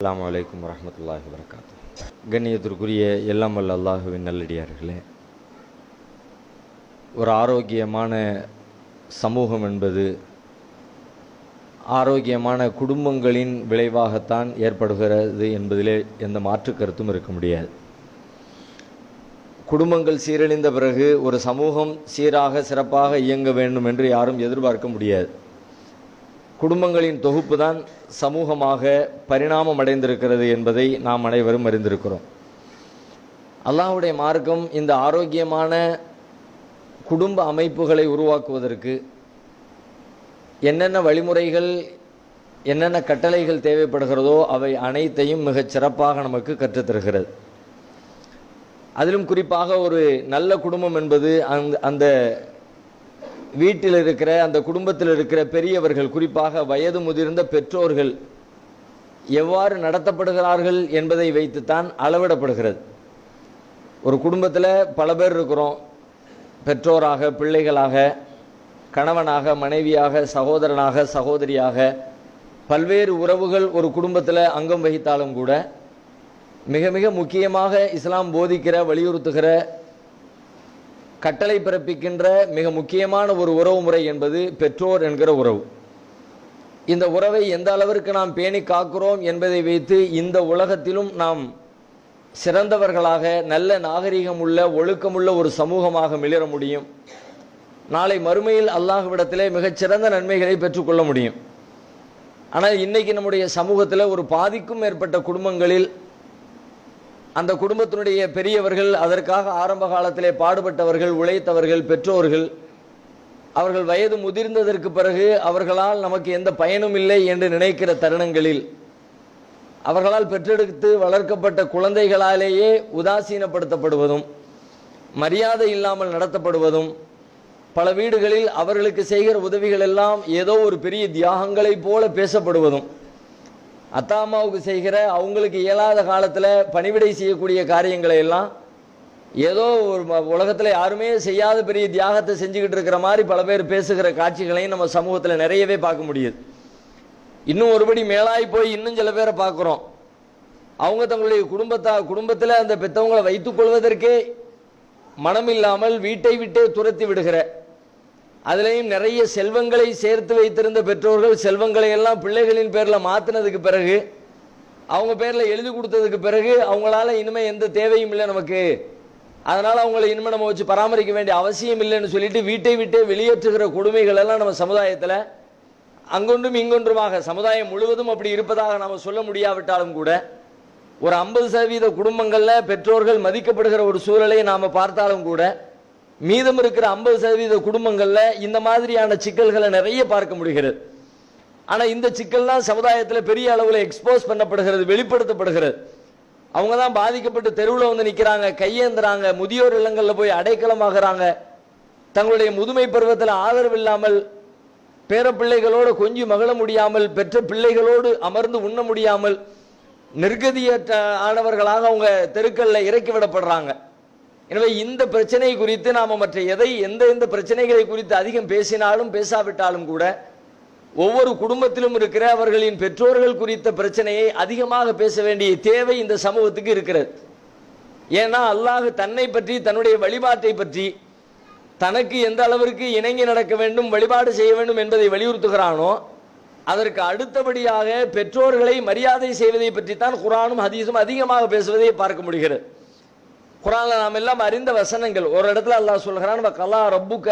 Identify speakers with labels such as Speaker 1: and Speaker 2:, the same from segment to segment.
Speaker 1: அலாம் வலைக்கம் வரஹ்மத்துல்லாஹி வரகாத்து கண்ணியத்திற்குரிய எல்லாம் வல்ல அல்லாஹுவின் நல்லடியார்களே ஒரு ஆரோக்கியமான சமூகம் என்பது ஆரோக்கியமான குடும்பங்களின் விளைவாகத்தான் ஏற்படுகிறது என்பதிலே எந்த மாற்று கருத்தும் இருக்க முடியாது. குடும்பங்கள் சீரழிந்த பிறகு ஒரு சமூகம் சீராக சிறப்பாக இயங்க வேண்டும் என்று யாரும் எதிர்பார்க்க முடியாது. குடும்பங்களின் தொகுப்பு தான் சமூகமாக பரிணாமம் அடைந்திருக்கிறது என்பதை நாம் அனைவரும் அறிந்திருக்கிறோம். அல்லாஹுடைய மார்க்கம் இந்த ஆரோக்கியமான குடும்ப அமைப்புகளை உருவாக்குவதற்கு என்னென்ன வழிமுறைகள் என்னென்ன கட்டளைகள் தேவைப்படுகிறதோ அவை அனைத்தையும் மிகச் சிறப்பாக நமக்கு கற்றுத்தருகிறது. அதிலும் குறிப்பாக ஒரு நல்ல குடும்பம் என்பது அந்த அந்த வீட்டில் இருக்கிற அந்த குடும்பத்தில் இருக்கிற பெரியவர்கள் குறிப்பாக வயது முதிர்ந்த பெற்றோர்கள் எவ்வாறு நடத்தப்படுகிறார்கள் என்பதை வைத்துத்தான் அளவிடப்படுகிறது. ஒரு குடும்பத்தில் பல பேர் இருக்கிறோம். பெற்றோராக பிள்ளைகளாக கணவனாக மனைவியாக சகோதரனாக சகோதரியாக. பல்வேறு உறவுகள் ஒரு குடும்பத்தில் அங்கம் வகித்தாலும் கூட மிக மிக முக்கியமாக இஸ்லாம் போதிக்கிற வலியுறுத்துகிற கட்டளை பிறப்பிக்கின்ற மிக முக்கியமான ஒரு உறவு முறை என்பது பெற்றோர் என்கிற உறவு. இந்த உறவை எந்த அளவிற்கு நாம் பேணி காக்கிறோம் என்பதை வைத்து இந்த உலகத்திலும் நாம் சிறந்தவர்களாக நல்ல நாகரிகம் உள்ள ஒழுக்கமுள்ள ஒரு சமூகமாக மிளிர முடியும். நாளை மறுமையில் அல்லாஹ்விடத்திலே மிகச்சிறந்த நன்மைகளை பெற்றுக்கொள்ள முடியும். ஆனால் இன்னைக்கு நம்முடைய சமூகத்தில் ஒரு பாதிக்கும் மேற்பட்ட குடும்பங்களில் அந்த குடும்பத்தினுடைய பெரியவர்கள் அதற்காக ஆரம்ப காலத்திலே பாடுபட்டவர்கள் உழைத்தவர்கள் பெற்றோர்கள் அவர்கள் வயது முதிர்ந்ததற்கு பிறகு அவர்களால் நமக்கு எந்த பயனும் இல்லை என்று நினைக்கிற தருணங்களில் அவர்களால் பெற்றெடுத்து வளர்க்கப்பட்ட குழந்தைகளாலேயே உதாசீனப்படுத்தப்படுவதும் மரியாதை இல்லாமல் நடத்தப்படுவதும் பல வீடுகளில் அவர்களுக்கு செய்கிற உதவிகள் எல்லாம் ஏதோ ஒரு பெரிய தியாகங்களைப் போல பேசப்படுவதும் அத்தா அம்மாவுக்கு செய்கிற அவங்களுக்கு இயலாத காலத்தில் பணிவிடை செய்யக்கூடிய காரியங்களை எல்லாம் ஏதோ ஒரு உலகத்தில் யாருமே செய்யாத பெரிய தியாகத்தை செஞ்சுக்கிட்டு இருக்கிற மாதிரி பல பேர் பேசுகிற காட்சிகளையும் நம்ம சமூகத்தில் நிறையவே பார்க்க முடியுது. இன்னும் ஒருபடி மேலாய் போய் இன்னும் சில பேரை பார்க்குறோம். அவங்க தங்களுடைய குடும்பத்தா குடும்பத்தில் அந்த பெற்றவங்களை வைத்துக் கொள்வதற்கே மனமில்லாமல் வீட்டை விட்டே துரத்தி விடுகிற அதுலேயும் நிறைய செல்வங்களை சேர்த்து வைத்திருந்த பெற்றோர்கள் செல்வங்களை எல்லாம் பிள்ளைகளின் பேரில் மாற்றினதுக்கு பிறகு அவங்க பேரில் எழுதி கொடுத்ததுக்கு பிறகு அவங்களால இனிமே எந்த தேவையும் இல்லை நமக்கு. அதனால் அவங்களை இனிமேல் நம்ம வச்சு பராமரிக்க வேண்டிய அவசியம் இல்லைன்னு சொல்லிட்டு வீட்டை விட்டே வெளியேற்றுகிற கொடுமைகள் எல்லாம் நம்ம சமுதாயத்தில் அங்கொன்றும் இங்கொன்றுமாக சமுதாயம் முழுவதும் அப்படி இருப்பதாக நாம் சொல்ல முடியாவிட்டாலும் கூட ஒரு ஐம்பது சதவீத குடும்பங்களில் பெற்றோர்கள் மதிக்கப்படுகிற ஒரு சூழலை நாம் பார்த்தாலும் கூட மீதம் இருக்கிற ஐம்பது சதவீத குடும்பங்களில் இந்த மாதிரியான சிக்கல்களை நிறைய பார்க்க முடிகிறது. ஆனால் இந்த சிக்கல்லாம் சமுதாயத்தில் பெரிய அளவில் எக்ஸ்போஸ் பண்ணப்படுகிறது வெளிப்படுத்தப்படுகிறது. அவங்க தான் பாதிக்கப்பட்டு தெருவில் வந்து நிற்கிறாங்க கையேந்துறாங்க முதியோர் இல்லங்களில் போய் அடைக்கலமாகறாங்க. தங்களுடைய முதுமை பருவத்தில் ஆதரவு இல்லாமல் பேரப்பிள்ளைகளோடு கொஞ்சி மகிழ முடியாமல் பெற்ற பிள்ளைகளோடு அமர்ந்து உண்ண முடியாமல் நிர்கதியற்ற ஆனவர்களாக அவங்க தெருக்களில் இறக்கி விடப்படுறாங்க. எனவே இந்த பிரச்சனை குறித்து நாம் மற்ற எதை எந்த எந்த பிரச்சனைகளை குறித்து அதிகம் பேசினாலும் பேசாவிட்டாலும் கூட ஒவ்வொரு குடும்பத்திலும் இருக்கிற அவர்களின் பெற்றோர்கள் குறித்த பிரச்சனையை அதிகமாக பேச வேண்டிய தேவை இந்த சமூகத்துக்கு இருக்கிறது. ஏன்னா அல்லாஹ் தன்னை பற்றி தன்னுடைய வழிபாட்டை பற்றி தனக்கு எந்த அளவிற்கு இணங்கி நடக்க வேண்டும் வழிபாடு செய்ய வேண்டும் என்பதை வலியுறுத்துகிறானோ அதற்கு அடுத்தபடியாக பெற்றோர்களை மரியாதை செய்வதை பற்றித்தான் குரானும் ஹதீஸும் அதிகமாக பேசுவதை பார்க்க முடிகிறது. குரான்ல நாம் எல்லாம் அறிந்த வசனங்கள். ஒரு இடத்துல அல்லாஹ் சொல்கிறான் கலா ரப்புக்க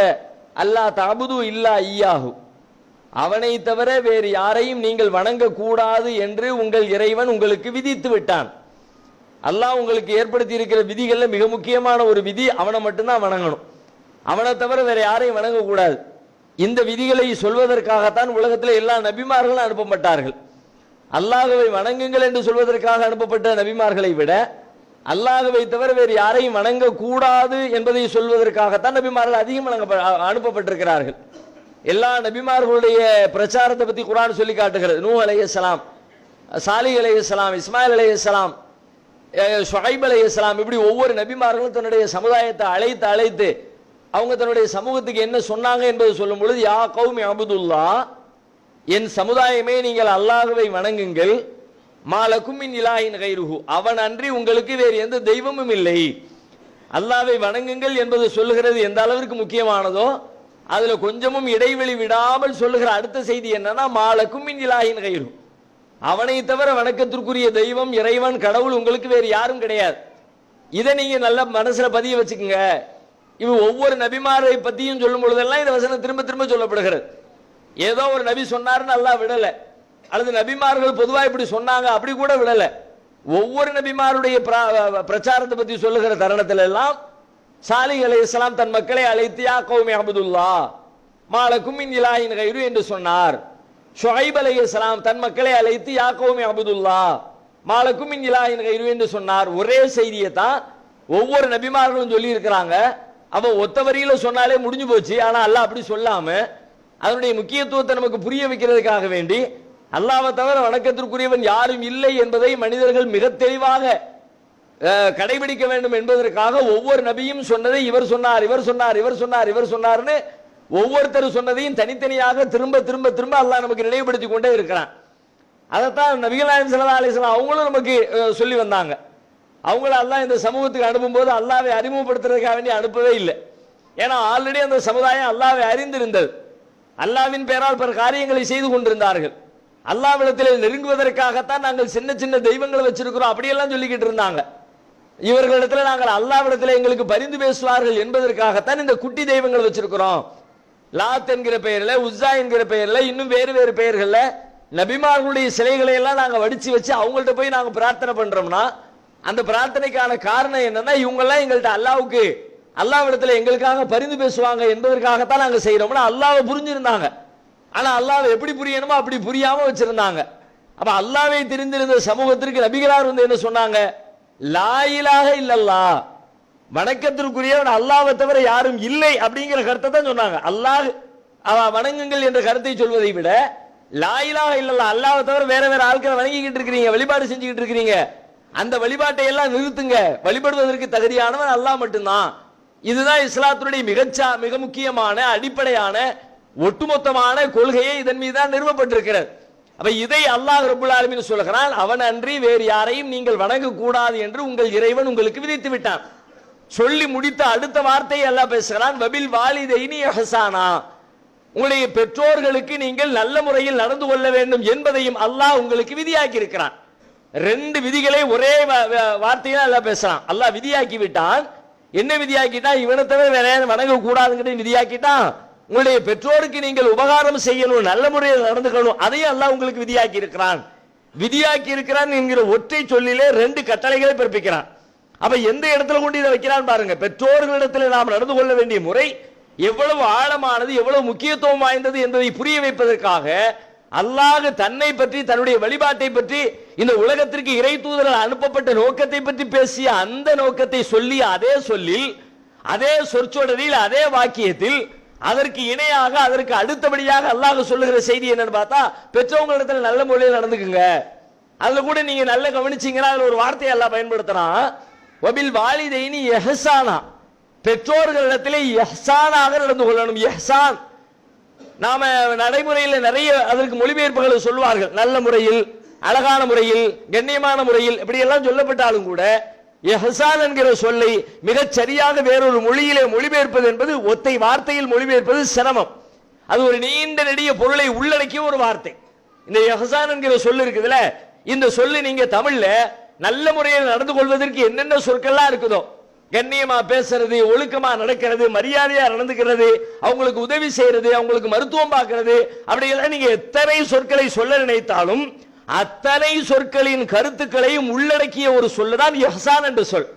Speaker 1: அல்லாஹ் தாபுது இல்லா ஈயாகு அவனை தவிர வேறு யாரையும் நீங்கள் வணங்கக்கூடாது என்று உங்கள் இறைவன் உங்களுக்கு விதித்து விட்டான். அல்லாஹ் உங்களுக்கு ஏற்படுத்தி இருக்கிற விதிகளில் மிக முக்கியமான ஒரு விதி அவனை மட்டும்தான் வணங்கணும். அவனை தவிர வேற யாரையும் வணங்கக்கூடாது. இந்த விதிகளை சொல்வதற்காகத்தான் உலகத்தில் எல்லா நபிமார்களும் அனுப்பப்பட்டார்கள். அல்லாஹுவை வணங்குங்கள் என்று சொல்வதற்காக அனுப்பப்பட்ட நபிமார்களை விட அல்லாஹுவை தவிர வேறு யாரையும் வணங்கக்கூடாது என்பதை சொல்வதற்காகத்தான் நபிமார்கள் அதிகம் வணங்க அனுப்பப்பட்டிருக்கிறார்கள். எல்லா நபிமார்களுடைய பிரச்சாரத்தை பற்றி குரான் சொல்லி காட்டுகிறது. நூ அலையலாம் சாலி அலையலாம் இஸ்மாயில் அலையலாம் ஷொஹைப் அலையலாம் இப்படி ஒவ்வொரு நபிமார்களும் தன்னுடைய சமுதாயத்தை அழைத்து அழைத்து அவங்க தன்னுடைய சமூகத்துக்கு என்ன சொன்னாங்க என்பதை சொல்லும் பொழுது யா கௌமி அபுதுல்லா என் சமுதாயமே நீங்கள் அல்லாஹுவை வணங்குங்கள் மாலக்கும் இலாயின் கைருகு அவன் அன்றி உங்களுக்கு வேறு எந்த தெய்வமும் இல்லை. அல்லாவை வணங்குங்கள் என்பது சொல்லுகிறது எந்த அளவிற்கு முக்கியமானதோ அதுல கொஞ்சமும் இடைவெளி விடாமல் சொல்லுகிற அடுத்த செய்தி என்னன்னா மாலக்கும் மின் இலாயின் கைரு அவனை தவிர வணக்கத்திற்குரிய தெய்வம் இறைவன் கடவுள் உங்களுக்கு வேறு யாரும் கிடையாது. இதை நீங்க நல்ல மனசுல பதிய வச்சுக்கோங்க. இவ ஒவ்வொரு நபிமாரை பத்தியும் சொல்லும் பொழுதெல்லாம் இந்த வசனம் திரும்ப திரும்ப சொல்லப்படுகிறது. ஏதோ ஒரு நபி சொன்னாருன்னு நல்லா விடலை. அல்லது நபிமார்கள் பொதுவாக இப்படி சொன்னாங்க அப்படி கூட விடலை. ஒவ்வொரு நபிமாருடைய பிரச்சாரத்தை பத்தி சொல்லுகிற தருணத்துல எல்லாம் சாலி அலை இஸ்லாம் தன் மக்களை அழைத்து யா கௌமி அபதுல்லா மாலக்கும் இன் இலாஹின் என்று சொன்னார். ஷொஹைப் அலை இஸ்லாம் தன் மக்களை அழைத்து யா கௌமி அபதுல்லா மாலக்கும் இன் இலாயின் கயிறு என்று சொன்னார். ஒரே செய்தியை தான் ஒவ்வொரு நபிமார்களும் சொல்லி இருக்கிறாங்க அவ ஒத்த வரியில சொன்னாலே முடிஞ்சு போச்சு. ஆனா அல்ல அப்படி சொல்லாம அதனுடைய முக்கியத்துவத்தை நமக்கு புரிய வைக்கிறதுக்காக வேண்டி அல்லாவை தவிர வணக்கத்திற்குரியவன் யாரும் இல்லை என்பதை மனிதர்கள் மிக தெளிவாக கடைபிடிக்க வேண்டும் என்பதற்காக ஒவ்வொரு நபியும் சொன்னதை இவர் சொன்னார் இவர் சொன்னார் இவர் சொன்னார் இவர் சொன்னார்னு ஒவ்வொருத்தர் சொன்னதையும் தனித்தனியாக திரும்ப திரும்ப திரும்ப அல்லாஹ் நமக்கு நினைவுபடுத்தி கொண்டே இருக்கிறான். அதைத்தான் நபிகள் நாயகம் அலிஸ்லாம் அவங்களும் நமக்கு சொல்லி வந்தாங்க. அவங்கள அல்லாஹ் இந்த சமூகத்துக்கு அனுப்பும்போது அல்லாவை அறிமுகப்படுத்துறதுக்காக வேண்டி அனுப்பவே இல்லை. ஏன்னா ஆல்ரெடி அந்த சமுதாயம் அல்லாவை அறிந்திருந்தது. அல்லாவின் பெயரால் பல காரியங்களை செய்து கொண்டிருந்தார்கள். அல்லாவிடத்தில் நெருங்குவதற்காகத்தான் நாங்கள் சின்ன சின்ன தெய்வங்களை வச்சிருக்கிறோம். அப்படியெல்லாம் சொல்லிக்கிட்டு இருந்தாங்க. இவர்களிடத்தில் நாங்கள் அல்லாவிடத்தில் எங்களுக்கு பரிந்து பேசுவார்கள் என்பதற்காகத்தான் இந்த குட்டி தெய்வங்கள் வச்சிருக்கிறோம். லாத் என்கிற பெயரில் உஸ்ஸா என்கிற பெயரில் இன்னும் வேறு வேறு பெயர்களில் நபிமார்களுடைய சிலைகளை எல்லாம் நாங்கள் வடித்து வச்சு அவங்கள்ட்ட போய் நாங்கள் பிரார்த்தனை பண்ணுறோம்னா அந்த பிரார்த்தனைக்கான காரணம் என்னன்னா இவங்கெல்லாம் எங்கள்கிட்ட அல்லாவுக்கு அல்லாவிடத்தில் எங்களுக்காக பரிந்து பேசுவாங்க என்பதற்காகத்தான் நாங்கள் செய்கிறோம்னா அல்லாவை புரிஞ்சிருந்தாங்க. ஆனா அல்லாவை எப்படி புரியணுமோ அப்படி புரியாம வச்சிருந்தாங்க. அப்ப அல்லாவை தெரிந்திருந்த சமூகத்திற்கு நபிகளார் வந்து என்ன சொன்னாங்க? லாயிலாக இல்லல்லா வணக்கத்திற்குரியவன் அல்லாவை தவிர யாரும் இல்லை அப்படிங்கிற கருத்தை தான் சொன்னாங்க. அல்லாஹ் அவ வணங்குங்கள் என்ற கருத்தை சொல்வதை விட லாயிலாக இல்லல்லா அல்லாவை தவிர வேற வேற ஆட்களை வணங்கிக்கிட்டு இருக்கிறீங்க வழிபாடு செஞ்சுக்கிட்டு இருக்கிறீங்க. அந்த வழிபாட்டை எல்லாம் நிறுத்துங்க. வழிபடுவதற்கு தகுதியானவன் அல்லாஹ் மட்டும்தான். இதுதான் இஸ்லாத்தினுடைய மிகச்சா மிக முக்கியமான அடிப்படையான ஒட்டுமொத்தமான கொள்கையை இதன் மீது தான் நிறுவப்பட்டிருக்கிறது. அப்ப இதை அல்லாஹ் ரபுல் ஆலமின் சொல்கிறான் அவன் அன்றி வேறு யாரையும் நீங்கள் வணங்க கூடாது என்று உங்கள் இறைவன் உங்களுக்கு விதித்து விட்டான். சொல்லி முடித்த அடுத்த வார்த்தையை எல்லாம் பேசுகிறான் வபில் வாலிதைனி ஹசானா உங்களுடைய பெற்றோர்களுக்கு நீங்கள் நல்ல முறையில் நடந்து கொள்ள வேண்டும் என்பதையும் அல்லாஹ் உங்களுக்கு விதியாக்கி இருக்கிறான் ரெண்டு விதிகளை ஒரே வ- வ- வார்த்தையில அல்லாஹ் பேசுறான். அல்லாஹ் விதியாக்கி விட்டான் என்ன விதியாக்கிட்டான்? இவனை தவிர வேற யாரும் வணங்க கூடாதுங்கிற விதியாக்கிட்டான். உங்களுடைய பெற்றோருக்கு நீங்கள் உபகாரம் செய்யணும் நல்ல முறையில் நடந்துக்கணும் அதையும் அல்லாஹ் உங்களுக்கு விதியாக்கி இருக்கிறான். விதியாக்கி இருக்கிறான் என்கிற ஒற்றை சொல்லிலே ரெண்டு கட்டளைகளை பிறப்பிக்கிறான். அப்ப எந்த இடத்துல கொண்டு இதை வைக்கிறான் பாருங்க. பெற்றோர்களிடத்தில் நாம் நடந்து கொள்ள வேண்டிய முறை எவ்வளவு ஆழமானது எவ்வளவு முக்கியத்துவம் வாய்ந்தது என்பதை புரிய வைப்பதற்காக அல்லாஹ் தன்னை பற்றி தன்னுடைய வழிபாட்டை பற்றி இந்த உலகத்திற்கு இறை தூதரால் அனுப்பப்பட்ட நோக்கத்தை பற்றி பேசிய அந்த நோக்கத்தை சொல்லி அதே சொல்லில் அதே சொற்சொடரில் அதே வாக்கியத்தில் அதற்கு இணையாக அதற்கு அடுத்தபடியாக அல்லாஹ் சொல்லுகிற செய்தி என்னன்னு பார்த்தா பெற்றவங்களிடத்துல நல்ல முறையில் நடந்துக்குங்க. அதுல கூட நீங்க நல்லா கவனிச்சீங்கன்னா அதுல ஒரு வார்த்தையை எல்லாம் பயன்படுத்துறான். வபில் வாலிதைனி எஹசானா. பெற்றோர்களிடத்திலே எஹசானாக நடந்து கொள்ளணும். எஹசான். நாம நடைமுறையில் நிறைய அதற்கு மொழிபெயர்ப்புகளை சொல்வார்கள் நல்ல முறையில் அழகான முறையில் கண்ணியமான முறையில் இப்படி எல்லாம் சொல்லப்பட்டாலும் கூட எஹசான் என்கிற சொல்லை மிகச் சரியாக வேறொரு மொழியிலே மொழிபெயர்ப்பது என்பது ஒத்தை வார்த்தையில் மொழிபெயர்ப்பது சிரமம். அது ஒரு நீண்ட நெடிய பொருளை உள்ளடக்கிய ஒரு வார்த்தை. இந்த எஹசான் என்கிற சொல் இருக்குதுல இந்த சொல்லு நீங்க தமிழ்ல நல்ல முறையில் நடந்து கொள்வதற்கு என்னென்ன சொற்கள்லாம் இருக்குதோ கண்ணியமா பேசுறது ஒழுக்கமா நடக்கிறது மரியாதையா நடந்துக்கிறது அவங்களுக்கு உதவி செய்யறது அவங்களுக்கு மருத்துவம் பார்க்கிறது அப்படியெல்லாம் நீங்க எத்தனை சொற்களை சொல்ல நினைத்தாலும் அத்தனை சொற்களின் கருத்துக்களையும் உள்ளடக்கிய ஒரு சொல்லுதான் எஹசான் என்ற சொல்.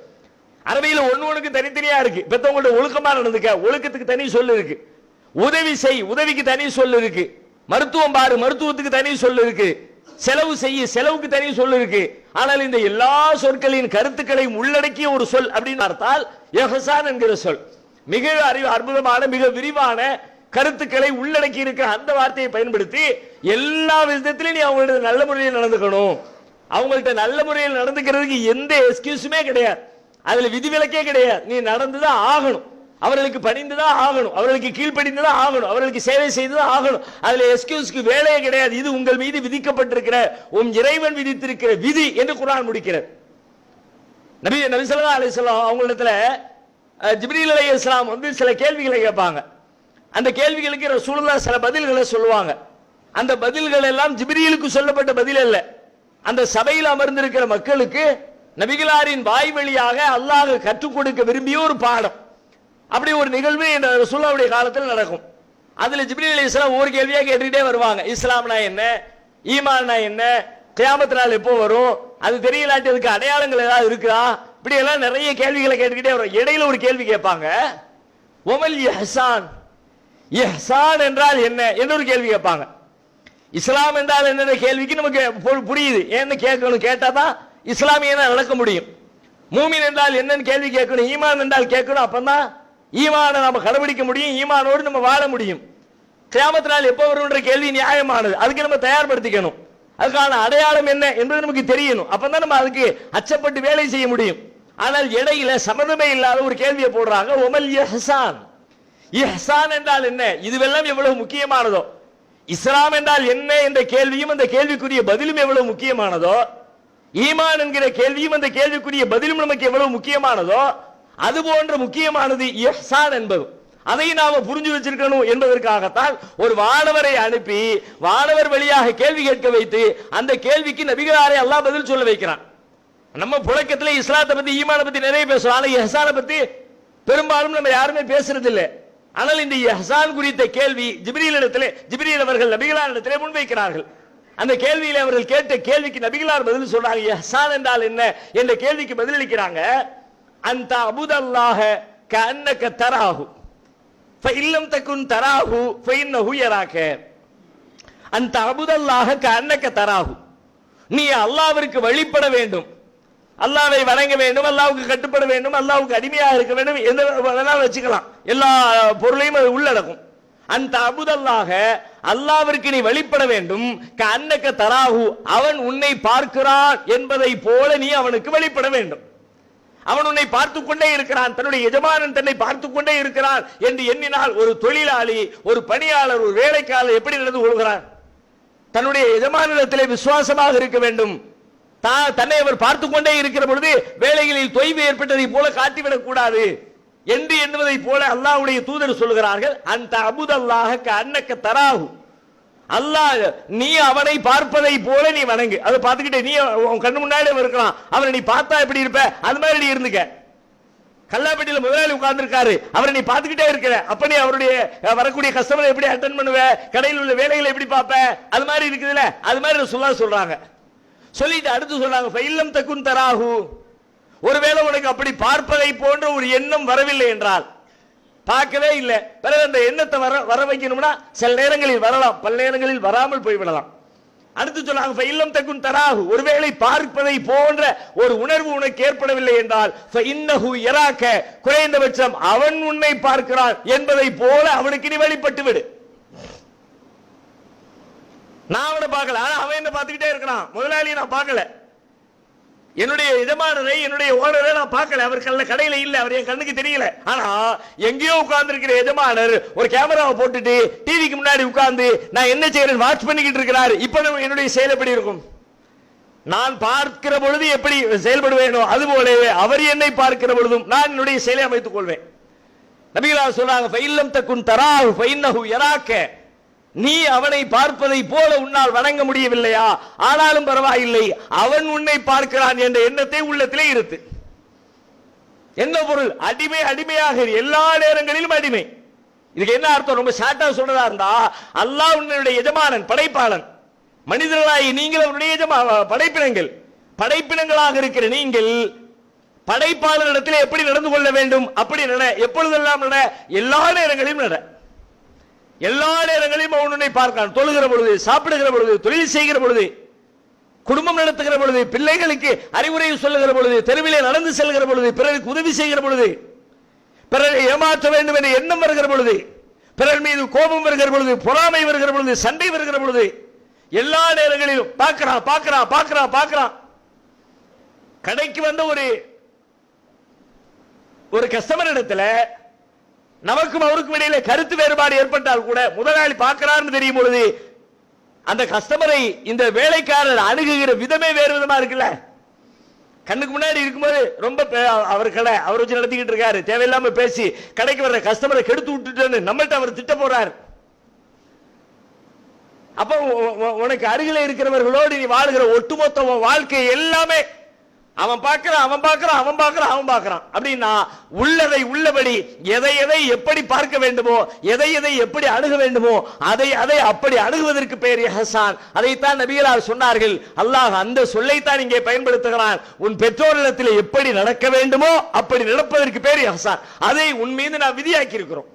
Speaker 1: அரபியில் ஒன்று ஒன்றுக்கு தனித்தனியா இருக்கு. பெத்தவங்கள்ட்ட ஒழுக்கமா நடந்துக்க. ஒழுக்கத்துக்கு தனி சொல் இருக்கு. உதவி செய். உதவிக்கு தனி சொல் இருக்கு. மருத்துவம் பாரு. மருத்துவத்துக்கு தனி சொல் இருக்கு. செலவு செய்ய செலவுக்கு தனி சொல் இருக்கு. ஆனால் இந்த எல்லா சொற்களின் கருத்துக்களையும் உள்ளடக்கிய ஒரு சொல் அப்படின்னு பார்த்தால் எஹசான் என்கிற சொல். மிக அறிவு அற்புதமான மிக விரிவான கருத்துக்களை உள்ளடக்கி இருக்கிற அந்த வார்த்தையை பயன்படுத்தி எல்லா விதத்திலும் நீ அவங்கள்ட்ட நல்ல முறையில் நடந்துக்கணும். அவங்கள்ட்ட நல்ல முறையில் நடந்துக்கிறதுக்கு எந்த எக்ஸ்கியூஸுமே கிடையாது. அதில் விதிவிலக்கே கிடையாது. நீ நடந்துதான் ஆகணும்.
Speaker 2: அவர்களுக்கு பணிந்துதான் ஆகணும். அவர்களுக்கு கீழ்ப்படிந்துதான் ஆகணும். அவர்களுக்கு சேவை செய்துதான் ஆகணும். அதுல எக்ஸ்கியூஸ்க்கு வேலையே கிடையாது. இது உங்கள் மீது விதிக்கப்பட்டிருக்கிற உம் இறைவன் விதித்திருக்கிற விதி என்று குரான் முடிக்கிறது. நபி நபி சொல்லா அலைஹி வஸல்லம் அவங்களிடத்துல ஜிப்ரீல் அலி இஸ்லாம் வந்து சில கேள்விகளை கேட்பாங்க. அந்த கேள்விகளுக்கு ரசூலுல்லா சில பதில்களை சொல்லுவாங்க. அந்த பதில்கள் எல்லாம் ஜிபிரியலுக்கு சொல்லப்பட்ட பதில் அல்ல. அந்த சபையில் அமர்ந்திருக்கிற மக்களுக்கு நபிகளாரின் வாய் வழியாக அல்லாஹ் கற்றுக் கொடுக்க விரும்பிய ஒரு பாடம். அப்படி ஒரு நிகழ்வு இந்த ரசூல்லாவுடைய காலத்தில் நடக்கும். அதுல அலி இஸ்லாம் ஒவ்வொரு கேள்வியாக கேட்டுக்கிட்டே வருவாங்க. இஸ்லாம்னா என்ன? ஈமான்னா என்ன? கியாமத்து நாள் எப்போ வரும்? அது தெரியலாட்டி அதுக்கு அடையாளங்கள் ஏதாவது இருக்குதா? இப்படி எல்லாம் நிறைய கேள்விகளை கேட்டுக்கிட்டே வரும். இடையில ஒரு கேள்வி கேட்பாங்க. ஒமல் ஹசான் இஹ்சான் என்றால் என்ன? என்று ஒரு கேள்வி கேட்பாங்க. இஸ்லாம் என்றால் என்ன கேள்விக்கு நமக்கு புரியுது. ஏன்னு கேட்கணும் கேட்டால் தான் இஸ்லாமியனா நடக்க முடியும். மூமின் என்றால் என்னன்னு கேள்வி கேட்கணும் ஈமான் என்றால் கேட்கணும் அப்பதான் ஈமானை நம்ம கடைபிடிக்க முடியும் ஈமானோடு நம்ம வாழ முடியும். கிராமத்தினால் எப்போ வரும்ன்ற கேள்வி நியாயமானது. அதுக்கு நம்ம தயார்படுத்திக்கணும். அதுக்கான அடையாளம் என்ன என்பது நமக்கு தெரியணும். அப்பதான் நம்ம அதுக்கு அச்சப்பட்டு வேலை செய்ய முடியும். ஆனால் இடையில சம்மந்தமே இல்லாத ஒரு கேள்வியை போடுறாங்க ஒமல் ஹசான் இஹ்சான் என்றால் என்ன? இதுவெல்லாம் எவ்வளவு முக்கியமானதோ? இஸ்லாம் என்றால் என்ன என்ற கேள்வியும் அந்த கேள்விக்குரிய பதிலும் எவ்வளவு முக்கியமானதோ? ஈமான் என்கிற கேள்வியும் அந்த கேள்விக்குரிய பதிலும் நமக்கு எவ்வளவு முக்கியமானதோ? அது போன்ற முக்கியமானது இஹ்சான் என்பது. அதை நாம புரிஞ்சு வச்சிருக்கணும் என்பதற்காகத்தான் ஒரு வானவரை அனுப்பி வானவர் வழியாக கேள்வி கேட்க வைத்து அந்த கேள்விக்கு நபிகளாரை அல்லாஹ் பதில் சொல்ல வைக்கிறான். நம்ம புழக்கத்தில் இஸ்லாத்தை பத்தி ஈமான பத்தி நிறைய பேசுறோம். ஆனால் இஹ்சானை பத்தி பெரும்பாலும் நம்ம யாருமே பேசுறது இல்லை ஆனால் இந்த இஹ்சான் குறித்த கேள்வி ஜிப்ரீல் இடத்திலே ஜிப்ரீல் அவர்கள் நபிகளார் இடத்திலே முன்வைக்கிறார்கள். அந்த கேள்வியில் அவர்கள் கேட்ட கேள்விக்கு நபிகளார் பதில் சொல்றாங்க இஹ்சான் என்றால் என்ன? என்ற கேள்விக்கு பதிலளிக்கிறாங்க அந்த அபுதல்லாஹ கண்ணக்க தராகு இல்லம் தக்குன் தராகு ஃபஇன்னஹு யராக. அந்த அபுதல்லாஹ கண்ணக்க தராகு நீ அல்லாவிற்கு வழிபட வேண்டும் அல்லாவை வணங்க வேண்டும் அல்லாவுக்கு கட்டுப்பட வேண்டும் அல்லாவுக்கு அடிமையாக இருக்க வேண்டும் எந்த வேணாலும் வச்சுக்கலாம். எல்லா பொருளையும் அது உள்ளடக்கும். அந்த அபுதல்லாக அல்லாவிற்கு நீ வழிபட வேண்டும். அன்னக்க தராகு அவன் உன்னை பார்க்கிறான் என்பதை போல நீ அவனுக்கு வழிபட வேண்டும். அவன் உன்னை பார்த்து கொண்டே இருக்கிறான் தன்னுடைய எஜமானன் தன்னை பார்த்து கொண்டே இருக்கிறான் என்று எண்ணினால் ஒரு தொழிலாளி ஒரு பணியாளர் ஒரு வேலைக்காரர் எப்படி நடந்து கொள்கிறான் தன்னுடைய எஜமானிடத்திலே விசுவாசமாக இருக்க வேண்டும். தன்னை அவர் பார்த்து கொண்டே இருக்கிற பொழுது வேலைகளில் தொய்வு ஏற்பட்டதை போல காட்டிவிடக் கூடாது என்று என்பதை போல அல்லாஹ்வுடைய தூதர் சொல்கிறார்கள். அந்த அபுதல்லாக அன்னக்க தராகு அல்லாஹ் நீ அவனை பார்ப்பதை போல நீ வணங்கு. அதை பார்த்துக்கிட்டே நீ உன் கண்ணு முன்னாடி இருக்கலாம் அவரை நீ பார்த்தா எப்படி இருப்ப? அது மாதிரி நீ இருந்துக்க. கல்லாப்பட்டியில் முதலாளி உட்கார்ந்துருக்காரு. அவரை நீ பார்த்துக்கிட்டே இருக்கிற. அப்ப நீ அவருடைய வரக்கூடிய கஸ்டமரை எப்படி அட்டன் பண்ணுவ? கடையில் உள்ள வேலைகளை எப்படி பார்ப்ப? அது மாதிரி இருக்குதுல்ல? அது மாதிரி சொல்லா சொல்றாங்க. சொல்லிட்டு அடுத்து சொல்றாங்க ஃபைல்லம் தக்குன் தராகு ஒருவேளை உனக்கு அப்படி பார்ப்பதை போன்ற ஒரு எண்ணம் வரவில்லை என்றால் பார்க்கவே இல்லை. பிறகு அந்த எண்ணத்தை வர வர வைக்கணும்னா சில நேரங்களில் வரலாம். பல நேரங்களில் வராமல் போய்விடலாம். அடுத்து சொன்னாங்க ஃபைல்லம் தக்குன் தராகு ஒருவேளை பார்ப்பதை போன்ற ஒரு உணர்வு உனக்கு ஏற்படவில்லை என்றால் ஃபஇன்னஹு யராக. குறைந்தபட்சம் அவன் உன்னை பார்க்கிறான் என்பதை போல அவனுக்கு நீ வெளிப்பட்டு விடு. நான் அவனை பார்க்கல. ஆனா அவன் என்ன பார்த்துக்கிட்டே இருக்கிறான். முதலாளியை நான் பார்க்கல. என்னுடைய எஜமானரை என்னுடைய ஓனரை நான் பார்க்கல. அவர் கல்ல கடையில இல்ல. அவர் என் கண்ணுக்கு தெரியல. ஆனா எங்கேயோ உட்கார்ந்து இருக்கிற எஜமானர் ஒரு கேமராவை போட்டுட்டு டிவிக்கு முன்னாடி உட்கார்ந்து நான் என்ன செய்யறேன் வாட்ச் பண்ணிக்கிட்டு இருக்கிறார். இப்ப நம்ம என்னுடைய செயல் எப்படி இருக்கும்? நான் பார்க்கிற பொழுது எப்படி செயல்படுவேனோ அது போலவே அவர் என்னை பார்க்கிற பொழுதும் நான் என்னுடைய செயலை அமைத்துக் கொள்வேன். நபிகளா சொல்றாங்க ஃபைல்லம் தக்குன் தராஹு ஃபைன்னஹு யராக்க. நீ அவனை பார்ப்பதை போல உன்னால் வணங்க முடியவில்லையா? ஆனாலும் பரவாயில்லை அவன் உன்னை பார்க்கிறான் என்ற எண்ணத்தை உள்ளத்திலே இருத்து. என்ன பொருள்? அடிமை அடிமையாக எல்லா நேரங்களிலும் அடிமை. இதுக்கு என்ன அர்த்தம்? ரொம்ப ஷார்ட்டா சொல்றதா இருந்தா அல்லாஹ் உன்னுடைய எஜமானன் படைப்பாளன். மனிதர்களாகி நீங்கள் அவருடைய எஜமா படைப்பினங்கள். படைப்பினங்களாக இருக்கிற நீங்கள் படைப்பாளரிடத்தில் எப்படி நடந்து கொள்ள வேண்டும்? அப்படி நட. எப்பொழுதெல்லாம் நட? எல்லா நேரங்களிலும் நட. எல்லா நேரங்களிலும் அவன் உன்னை பார்க்கிறான் தொழுகிற பொழுது சாப்பிடுகிற பொழுது தொழில் செய்கிற பொழுது குடும்பம் நடத்துகிற பொழுது பிள்ளைகளுக்கு அறிவுரை சொல்லுகிற பொழுது தெருவிலே நடந்து செல்கிற பொழுது பிறருக்கு உதவி செய்கிற பொழுது பிறரை ஏமாற்ற வேண்டும் என்ற எண்ணம் வருகிற பொழுது பிறர் மீது கோபம் வருகிற பொழுது பொறாமை வருகிற பொழுது சண்டை வருகிற பொழுது எல்லா நேரங்களிலும் பார்க்கிறான் பார்க்கிறான் பார்க்கிறான் பார்க்கிறான். கடைக்கு வந்த ஒரு ஒரு கஸ்டமர் இடத்துல நமக்கும் அவருக்கும் இடையில கருத்து வேறுபாடு ஏற்பட்டால் கூட முதலாளி பார்க்கிறார்னு தெரியும் பொழுது அந்த கஸ்டமரை இந்த வேலைக்காரர் அணுகுகிற விதமே வேறு விதமா இருக்குல்ல? கண்ணுக்கு முன்னாடி இருக்கும்போது ரொம்ப பே- அவர் கடை அவர் வச்சு நடத்திக்கிட்டு இருக்காரு. தேவையில்லாம பேசி கடைக்கு வர்ற கஸ்டமரை கெடுத்து விட்டுட்டேன்னு நம்மள்ட்ட அவர் திட்ட போறார். அப்போ உனக்கு அருகில இருக்கிறவர்களோடு நீ வாழுகிற ஒட்டுமொத்த வாழ்க்கை எல்லாமே அவன் பார்க்கிறான் அவன் பார்க்கிறான் அவன் பார்க்கிறான் அவன் பார்க்கிறான். அப்படின்னா உள்ளதை உள்ளபடி எதை எதை எப்படி பார்க்க வேண்டுமோ எதை எதை எப்படி அணுக வேண்டுமோ அதை அதை அப்படி அணுகுவதற்கு பெயர் ஹசான் அதைத்தான் நபிகளார் சொன்னார்கள். அல்லாஹ் அந்த சொல்லைத்தான் இங்கே பயன்படுத்துகிறான். உன் பெற்றோரிடத்தில் எப்படி நடக்க வேண்டுமோ அப்படி நடப்பதற்கு பேர் ஹசான் அதை உன் மீது நான் விதியாக்கி இருக்கிறோம்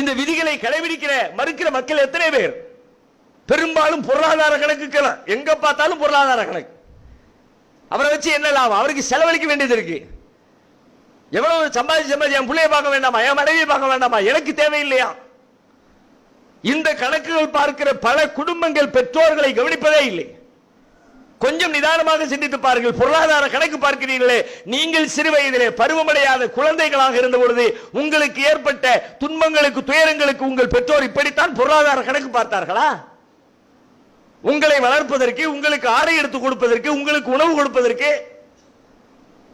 Speaker 2: இந்த விதிகளை கடைபிடிக்கிற மறுக்கிற மக்கள் எத்தனை பேர்? பெரும்பாலும் பொருளாதார கணக்குகள் எங்க பார்த்தாலும் பொருளாதார கணக்கு. அவரை வச்சு என்ன லாபம்? அவருக்கு செலவழிக்க வேண்டியது இருக்கு. எவ்வளவு சம்பாதிச்சு சம்பாதிச்சு என் பிள்ளைய பார்க்க வேண்டாமா? என் மனைவியை பார்க்க வேண்டாமா? எனக்கு தேவையில்லையா? இந்த கணக்குகள் பார்க்கிற பல குடும்பங்கள் பெற்றோர்களை கவனிப்பதே இல்லை. கொஞ்சம் நிதானமாக சிந்தித்து பாருங்கள். பொருளாதார கணக்கு பார்க்கிறீர்களே. நீங்கள் சிறு வயதிலே பருவமடையாத குழந்தைகளாக இருந்த பொழுது உங்களுக்கு ஏற்பட்ட துன்பங்களுக்கு துயரங்களுக்கு உங்கள் பெற்றோர் இப்படித்தான் பொருளாதார கணக்கு பார்த்தார்களா? உங்களை வளர்ப்பதற்கு உங்களுக்கு ஆடை எடுத்து கொடுப்பதற்கு உங்களுக்கு உணவு கொடுப்பதற்கு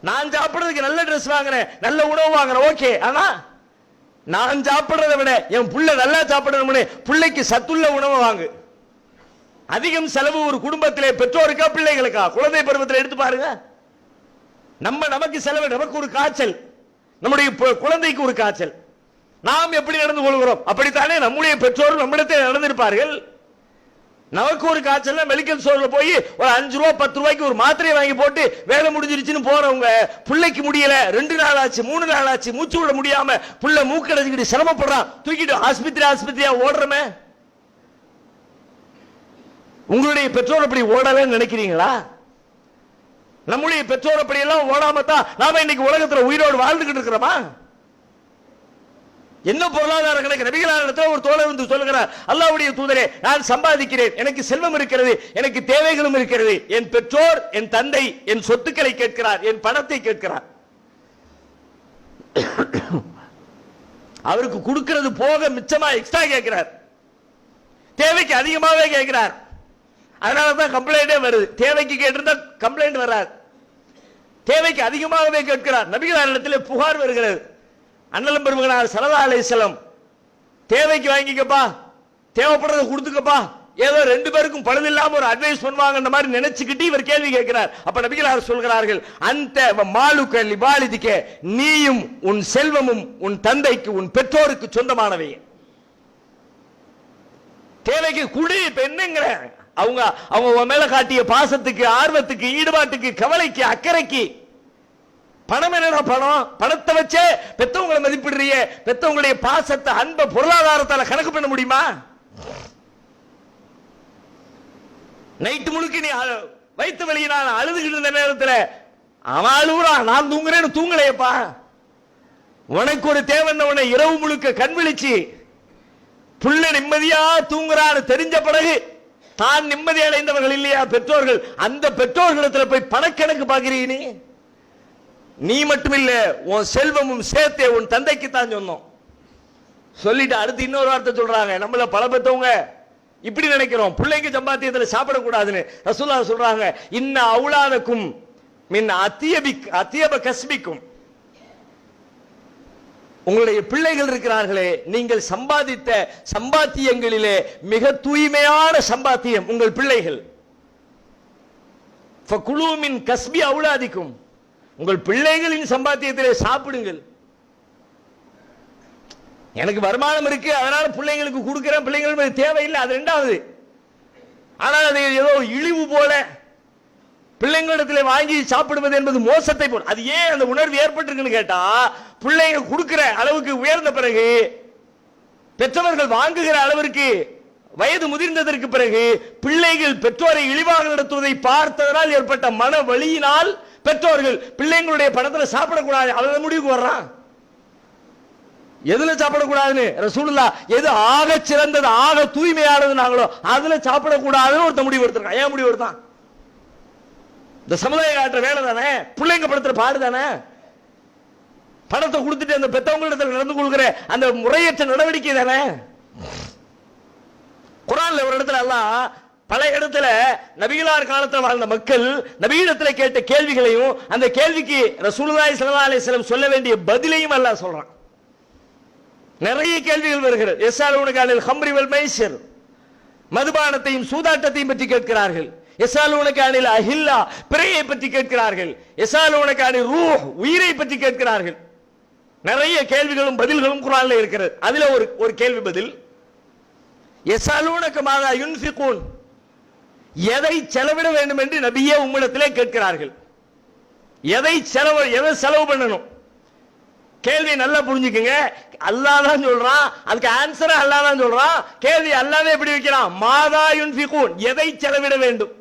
Speaker 2: நான் சாப்பிடுறதுக்கு நல்ல ட்ரெஸ் வாங்குறேன் நல்ல உணவு வாங்குறேன் ஓகே ஆனா நான் சாப்பிடுறதை விட என் புள்ள நல்லா சாப்பிடணும்னு பிள்ளைக்கு சத்துள்ள உணவு வாங்கு. அதிகம் செலவு ஒரு குடும்பத்திலே பெற்றோருக்கா பிள்ளைகளுக்கா? குழந்தை பருவத்தில் எடுத்து பாருங்க. நம்ம நமக்கு செலவு நமக்கு ஒரு காய்ச்சல். நம்முடைய குழந்தைக்கு ஒரு காய்ச்சல். நாம் எப்படி நடந்து கொள்கிறோம்? அப்படித்தானே நம்முடைய பெற்றோர் நம்மிடத்தில் நடந்திருப்பார்கள். நமக்கு ஒரு காய்ச்சல் மெடிக்கல் ஸ்டோர்ல போய் ஒரு அஞ்சு ரூபா பத்து ரூபாய்க்கு ஒரு மாத்திரையை வாங்கி போட்டு வேலை முடிஞ்சிருச்சுன்னு போறவங்க பிள்ளைக்கு முடியல ரெண்டு நாள் ஆச்சு மூணு நாள் ஆச்சு மூச்சு விட முடியாம புள்ள மூக்கடைஞ்சுக்கிட்டு சிரமப்படுறான். தூக்கிட்டு ஆஸ்பத்திரி ஆஸ்பத்திரியா ஓடுறமே? உங்களுடைய பெற்றோர் அப்படி ஓடலன்னு நினைக்கிறீங்களா? நம்முடைய பெற்றோர் அப்படி எல்லாம் ஓடாம தான் நாம இன்னைக்கு உலகத்துல உயிரோடு வாழ்ந்துகிட்டு இருக்கிறோமா? என்ன பொருளாதார கணக்கு? நபிகளார் இடத்துல ஒரு தோழர் வந்து சொல்லுகிறார் அல்லாவுடைய தூதரே நான் சம்பாதிக்கிறேன். எனக்கு செல்வம் இருக்கிறது எனக்கு தேவைகளும் இருக்கிறது. என் பெற்றோர் என் தந்தை என் சொத்துக்களை கேட்கிறார் என் பணத்தை கேட்கிறார். அவருக்கு கொடுக்கிறது போக மிச்சமா எக்ஸ்ட்ரா கேட்கிறார். தேவைக்கு அதிகமாகவே கேட்கிறார். அதனால தான் கம்ப்ளைண்டே வருது. தேவைக்கு கேட்டிருந்தா கம்ப்ளைண்ட் வராது. தேவைக்கு அதிகமாகவே கேட்கிறார். நபிகளார் இடத்துல புகார் வருகிறது. அண்ணலம் பெருமகனார் சரதா அலைசலம் தேவைக்கு வாங்கிக்கப்பா. தேவைப்படுறத கொடுத்துக்கப்பா. ஏதோ ரெண்டு பேருக்கும் பழுதில்லாம ஒரு அட்வைஸ் பண்ணுவாங்கன்ற மாதிரி நினைச்சுக்கிட்டு இவர் கேள்வி கேட்கிறார். அப்ப நபிகளார் சொல்கிறார்கள் அந்த மாலுக்க லிபாலிதிக்க நீயும் உன் செல்வமும் உன் தந்தைக்கு உன் பெற்றோருக்கு சொந்தமானவை. தேவைக்கு குடி இப்ப என்னங்கிற? அவங்க அவங்க மேல காட்டிய பாசத்துக்கு ஆர்வத்துக்கு ஈடுபாட்டுக்கு கவலைக்கு அக்கறைக்கு பணம் என்னடா பணம்? பணத்தை வச்சே பெத்தவங்களை மதிப்பிடுறிய. பெத்தவங்களுடைய பாசத்தை அன்ப பொருளாதாரத்தால கணக்கு பண்ண முடியுமா? நைட்டு முழுக்க நீ அழ- வயித்து நான் அழுதுகிட்டு இருந்த நேரத்தில் அவன் அழுகுறான் நான் தூங்குறேன்னு தூங்கலையப்பா. உனக்கு ஒரு தேவன் உன்னை இரவு முழுக்க கண் விழிச்சு புள்ள நிம்மதியா தூங்குறான்னு தெரிஞ்ச பிறகு தான் நிம்மதி அடைந்தவர்கள் இல்லையா பெற்றோர்கள்? அந்த பெற்றோர்களிடத்தில் போய் பணக்கணக்கு பாக்குறீங்க நீ மட்டும் இல்ல உன் செல்வமும் சேர்த்தே உன் தந்தைக்கு தான் சொன்னோம். சொல்லிட்டு அடுத்து இன்னொரு வார்த்தை சொல்றாங்க. நம்மள பல பெற்றவங்க இப்படி நினைக்கிறோம். பிள்ளைக்கு சம்பாத்தியத்துல சாப்பிடக்கூடாதுன்னு ரசூல்லா சொல்றாங்க. இன்ன அவுலாதக்கும் மின் அத்தியபிக் அத்தியப கஸ்பிக்கும். உங்களுடைய பிள்ளைகள் இருக்கிறார்களே நீங்கள் சம்பாதித்த சம்பாத்தியங்களிலே மிக தூய்மையான சம்பாத்தியம் உங்கள் பிள்ளைகள். குழுவின் கஸ்பி அவுலாதிக்கும். உங்கள் பிள்ளைகளின் சம்பாத்தியத்திலே சாப்பிடுங்கள். எனக்கு வருமானம் இருக்கு அதனால பிள்ளைங்களுக்கு கொடுக்கிறேன் பிள்ளைங்களுக்கு தேவையில்லை அது ரெண்டாவது. ஆனால் அது ஏதோ இழிவு போல பிள்ளைங்களிடத்தில் வாங்கி சாப்பிடுவது என்பது மோசத்தை போல். அது ஏன் அந்த உணர்வு ஏற்பட்டிருக்குன்னு கேட்டா பிள்ளைங்க கொடுக்கிற அளவுக்கு உயர்ந்த பிறகு பெற்றவர்கள் வாங்குகிற அளவிற்கு வயது முதிர்ந்ததற்கு பிறகு பிள்ளைகள் பெற்றோரை இழிவாக நடத்துவதை பார்த்ததனால் ஏற்பட்ட மன வழியினால் பெற்றோர்கள் பிள்ளைங்களுடைய பணத்துல சாப்பிடக்கூடாது. அவத முடிவுக்கு வர்றான் எதுல சாப்பிடக்கூடாதுன்னு? ரசூலுல்லா எது ஆக சிறந்தது ஆக தூய்மையானது நாங்களோ அதுல சாப்பிடக்கூடாதுன்னு ஒருத்த முடிவு எடுத்திருக்கான். ஏன் முடிவு எடுத்தான்? இந்த சமுதாய காட்டுற வேலை தானே? பிள்ளைங்க படுத்துற பாடு தானே? பணத்தை கொடுத்துட்டு அந்த பெத்தவங்களிடத்தில் நடந்து கொள்கிற அந்த முறையற்ற நடவடிக்கை தானே? குரான்ல ஒரு இடத்துல எல்லாம் பல இடத்துல நபிகளார் காலத்தில் வாழ்ந்த மக்கள் நபியிடத்துல கேட்ட கேள்விகளையும் அந்த கேள்விக்கு ரசூலுல்லாஹி ஸல்லல்லாஹு அலிஸ்லம் சொல்ல வேண்டிய பதிலையும் அல்ல சொல்றான். நிறைய கேள்விகள் வருகிறது. எஸ்ஆலுனக்கு உனக்கு ஹம்ரி வல் மைசர். மதுபானத்தையும் சூதாட்டத்தையும் பற்றி கேட்கிறார்கள். எஸ்ஆலுனக்கு அனில் அஹில்லா பிறையை பற்றி கேட்கிறார்கள். எஸ்ஆலுனக்கு அனில் ரூஹ் உயிரை பற்றி கேட்கிறார்கள். நிறைய கேள்விகளும் பதில்களும் குரான்ல இருக்கிறது. அதுல ஒரு ஒரு கேள்வி பதில் எஸ்ஆலுனக்கு மாதா யுன்ஃபிகூன் எதை செலவிட வேண்டும் என்று நபியே உம்மிடத்திலே கேட்கிறார்கள். எதை செலவு எதை செலவு பண்ணணும்? கேள்வி நல்லா புரிஞ்சுக்குங்க. அல்லா தான் சொல்றான். அதுக்கு ஆன்சர் அல்லா தான் சொல்றான். கேள்வி அல்லாவே எப்படி வைக்கிறான்? மாதா யுன்ஃபிகூன். எதை செலவிட வேண்டும்?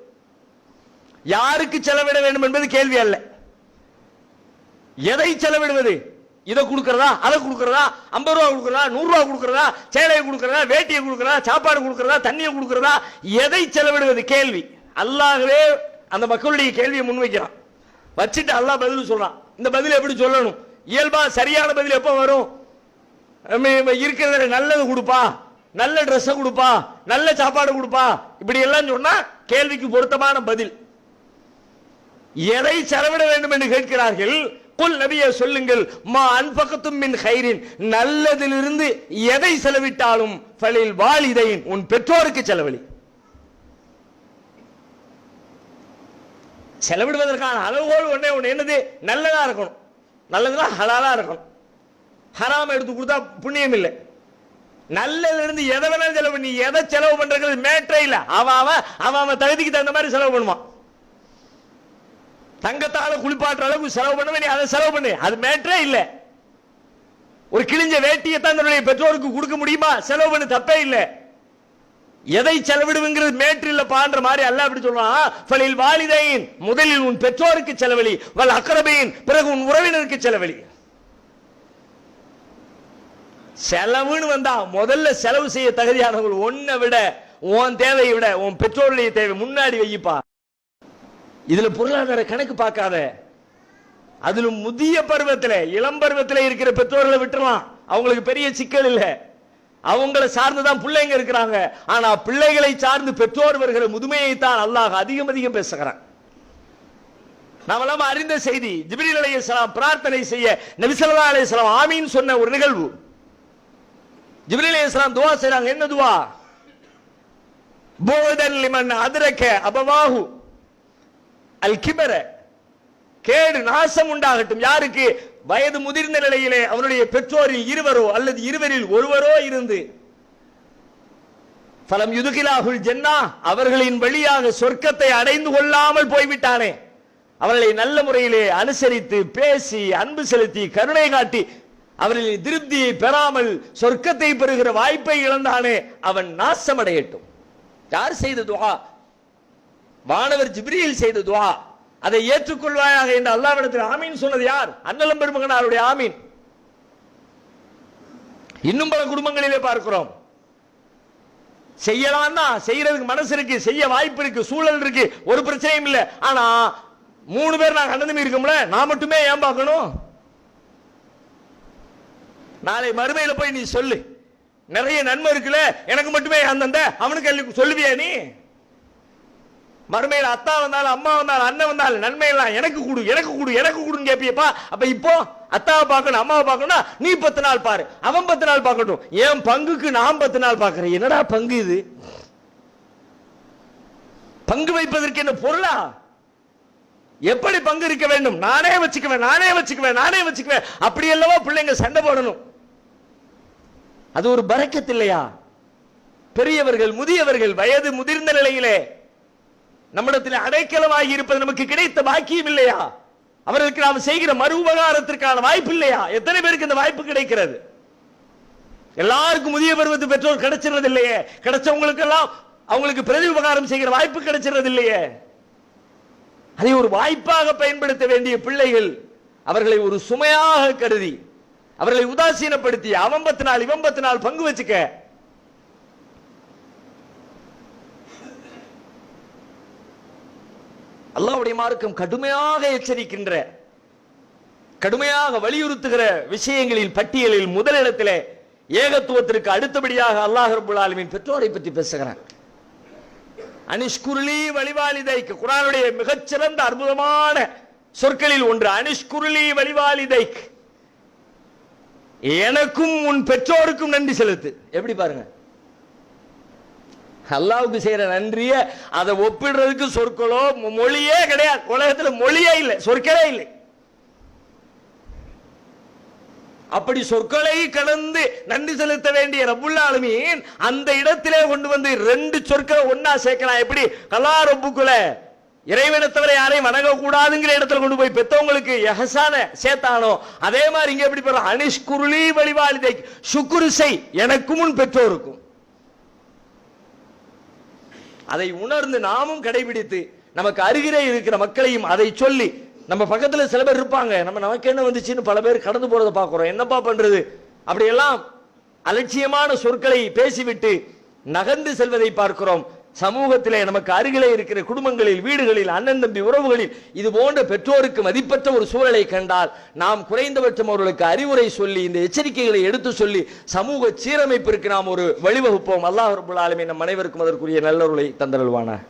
Speaker 2: யாருக்கு செலவிட வேண்டும் என்பது கேள்வி அல்ல. எதை செலவிடுவது? இதை கொடுக்கறதா? அதை கொடுக்கறதா? ஐம்பது ரூபா கொடுக்கறதா? நூறுரூவா கொடுக்கறதா? சேலையை கொடுக்கறதா? வேட்டியை கொடுக்கறதா? சாப்பாடு கொடுக்கறதா? தண்ணியை கொடுக்கறதா? எதை செலவிடுவது? கேள்வி. அல்லாகவே அந்த மக்களுடைய கேள்வியை முன்வைக்கிறான். வச்சுட்டு அல்லா பதில் சொல்றான். இந்த பதில் எப்படி சொல்லணும்? இயல்பா சரியான பதில் எப்போ வரும்? இருக்கிறத நல்லது கொடுப்பா. நல்ல ட்ரெஸ்ஸை கொடுப்பா. நல்ல சாப்பாடு கொடுப்பா. இப்படி எல்லாம் சொன்னா கேள்விக்கு பொருத்தமான பதில். எதை செலவிட வேண்டும் என்று கேட்கிறார்கள்? குல் நபியை சொல்லுங்கள் மா அன்பகத்தும் மின் ஹைரின் நல்லதிலிருந்து எதை செலவிட்டாலும் பலில் வாலிதையின் உன் பெற்றோருக்கு செலவழி. செலவிடுவதற்கான அளவுகோல் ஒன்றே ஒன்று என்னது? நல்லதா இருக்கணும். நல்லதுனா ஹலாலா இருக்கணும். ஹராம எடுத்து கொடுத்தா புண்ணியம் இல்லை. நல்லதுல இருந்து எதை வேணாலும் செலவு பண்ணி எதை செலவு பண்றது மேட்டரே இல்லை. அவன் அவன் அவன் அவன் தகுதிக்கு தகுந்த மாதிரி செலவு பண்ணுவான். தங்கத்தால குளிப்பாட்டுற அளவுக்கு செலவு பண்ண நீ அதை செலவு பண்ணு. அது மேட்டரே இல்லை. ஒரு கிழிஞ்ச வேட்டியை தான் தன்னுடைய பெற்றோருக்கு கொடுக்க முடியுமா? செலவு பண்ணு தப்பே இல்லை. எதை செலவிடுங்கிறது மேட்ரு இல்லப்பான்ற மாதிரி அல்ல அப்படி சொல்றான். ஃபலில் வாலிதைன் முதலில் உன் பெற்றோருக்கு செலவழி வல் அக்கரபையின் பிறகு உன் உறவினருக்கு செலவழி. செலவுன்னு வந்தா முதல்ல செலவு செய்ய தகுதியானவர்கள் ஒன்னை விட உன் தேவையை விட உன் பெற்றோருடைய தேவை முன்னாடி வைப்பா இதுல பொருளாதார கணக்கு பார்க்காத. அதிலும் முதிய பருவத்தில் இளம் பருவத்தில் இருக்கிற பெற்றோர்களை விட்டுறலாம். அவங்களுக்கு பெரிய சிக்கல் இல்லை. அவங்கள சார்ந்துதான் பிள்ளைங்க இருக்கிறாங்க. ஆனா பிள்ளைகளை சார்ந்து பெற்றோர் வருகிற முதுமையை தான் அல்லாஹ் அதிகம் அதிகம் பேசுகிறான். நாமெல்லாம் அறிந்த செய்தி ஜிப்ரீல் அலையலாம் பிரார்த்தனை செய்ய நபிசல்லா அலையலாம் ஆமீன் சொன்ன ஒரு நிகழ்வு. ஜிப்ரீல் அலையலாம் துவா செய்றாங்க. என்ன துவா? போதன் லிமன் அதிரக்க அபவாஹு. அல் கிபர கேடு நாசம் உண்டாகட்டும். யாருக்கு? வயது முதிர்ந்த நிலையிலே அவனுடைய பெற்றோரில் இருவரோ அல்லது இருவரில் ஒருவரோ இருந்து. பலம் யுதுகிலாகுல் ஜென்னா அவர்களின் வழியாக சொர்க்கத்தை அடைந்து கொள்ளாமல் போய்விட்டானே. அவர்களை நல்ல முறையிலே அனுசரித்து பேசி அன்பு செலுத்தி கருணை காட்டி அவர்களின் திருப்தியை பெறாமல் சொர்க்கத்தை பெறுகிற வாய்ப்பை இழந்தானே அவன் நாசமடையட்டும். யார் செய்த துவா வானவர் ஜிப்ரீல் செய்த துவா. அதை ஏற்றுக்கொள்வாயாக என்று அல்லாவிடத்தில் ஆமீன் சொன்னது யார்? அன்னலம் பெருமகனாருடைய ஆமீன். இன்னும் பல குடும்பங்களிலே பார்க்கிறோம். செய்யலாம்னா செய்யறதுக்கு மனசு இருக்கு செய்ய வாய்ப்பு இருக்கு சூழல் இருக்கு ஒரு பிரச்சனையும் இல்லை. ஆனா மூணு பேர் நான் அண்ணன் இருக்கோம்ல நான் மட்டுமே ஏன் பார்க்கணும்? நாளை மறுமையில் போய் நீ சொல்லு. நிறைய நன்மை இருக்குல்ல எனக்கு மட்டுமே அந்தந்த அவனுக்கு அள்ளி சொல்லுவியா நீ? மறுமையில் அத்தா வந்தாலும் அம்மா வந்தாலும் அண்ணன் வந்தாலும் நன்மை எல்லாம் எனக்கு கொடு எனக்கு கொடு எனக்கு கொடுன்னு கேட்பியப்பா அப்ப இப்போ அத்தாவை பார்க்கணும் அம்மாவை பார்க்கணும் நீ பத்து நாள் பாரு அவன் பத்து நாள் பார்க்கட்டும். என் பங்குக்கு நான் பத்து நாள் பார்க்கிறேன். என்னடா பங்கு இது? பங்கு வைப்பதற்கு என்ன பொருளா? எப்படி பங்கு இருக்க வேண்டும்? நானே வச்சுக்குவேன் நானே வச்சுக்குவேன் நானே வச்சுக்குவேன். அப்படி அல்லவா பிள்ளைங்க சண்டை போடணும்? அது ஒரு பறக்கத்து இல்லையா? பெரியவர்கள் முதியவர்கள் வயது முதிர்ந்த நிலையிலே நம்மிடத்தில் அடைக்கலமாகி இருப்பது நமக்கு கிடைத்த பாக்கியம் இல்லையா? அவர்களுக்கு நாம் செய்கிற மறு உபகாரத்திற்கான வாய்ப்பு இல்லையா? எத்தனை பேருக்கு இந்த வாய்ப்பு கிடைக்கிறது? எல்லாருக்கும் முதிய பருவத்து பெற்றோர் கிடைச்சிருந்தது இல்லையே கிடைச்சவங்களுக்கு எல்லாம் அவங்களுக்கு பிரதி உபகாரம் செய்கிற வாய்ப்பு கிடைச்சிருந்தது இல்லையே அதை ஒரு வாய்ப்பாக பயன்படுத்த வேண்டிய பிள்ளைகள் அவர்களை ஒரு சுமையாக கருதி அவர்களை உதாசீனப்படுத்தி அவன் பத்து நாள் இவன் பத்து நாள் பங்கு வச்சுக்க அல்லாவுடைய மார்க்கம் கடுமையாக எச்சரிக்கின்ற கடுமையாக வலியுறுத்துகிற விஷயங்களில் பட்டியலில் முதலிடத்தில் ஏகத்துவத்திற்கு அடுத்தபடியாக அல்லாஹ் ரபுல் ஆலமீன் பெற்றோரை பற்றி பேசுகிறான். அனிஷ்குருளி வழிவாலிதைக்கு குரானுடைய மிகச்சிறந்த அற்புதமான சொற்களில் ஒன்று அனிஷ்குருளி வழிவாலிதைக்கு எனக்கும் உன் பெற்றோருக்கும் நன்றி செலுத்து. எப்படி பாருங்க? அல்லாவுக்கு செய்யற நன்றிய அதை ஒப்பிடுறதுக்கு சொற்களோ மொ- மொழியே கிடையாது. உலகத்துல மொழியே இல்லை சொற்களே இல்லை. அப்படி சொற்களை கடந்து நன்றி செலுத்த வேண்டிய ரபுல்லாலுமீன் அந்த இடத்திலே கொண்டு வந்து ரெண்டு சொற்களை ஒன்னா சேர்க்கலாம். எப்படி? கலா ரப்புக்குல இறைவனத்தவரை யாரையும் வணங்கக்கூடாதுங்கிற இடத்துல கொண்டு போய் பெத்தவங்களுக்கு எஹசான சேர்த்தானோ அதே மாதிரி இங்க எப்படி போற அனிஷ்குருளி வழிவாளிதை சுக்குருசை எனக்கு முன் பெற்றோருக்கும். அதை உணர்ந்து நாமும் கடைபிடித்து நமக்கு அருகிலே இருக்கிற மக்களையும் அதை சொல்லி நம்ம பக்கத்தில் சில பேர் இருப்பாங்க நம்ம நமக்கு என்ன வந்துச்சுன்னு பல பேர் கடந்து போறதை பார்க்குறோம். என்னப்பா பண்றது? அப்படியெல்லாம் அலட்சியமான சொற்களை பேசிவிட்டு நகர்ந்து செல்வதை பார்க்கிறோம். சமூகத்திலே நமக்கு அருகிலே இருக்கிற குடும்பங்களில் வீடுகளில் அண்ணன் தம்பி உறவுகளில் இது போன்ற பெற்றோருக்கு மதிப்பற்ற ஒரு சூழலை கண்டால் நாம் குறைந்தபட்சம் அவர்களுக்கு அறிவுரை சொல்லி இந்த எச்சரிக்கைகளை எடுத்து சொல்லி சமூக சீரமைப்பிற்கு நாம் ஒரு வழிவகுப்போம். அல்லாஹ் ரபுல்லாலுமே நம் அனைவருக்கும் அதற்குரிய நல்லொருளை தந்தருள்வான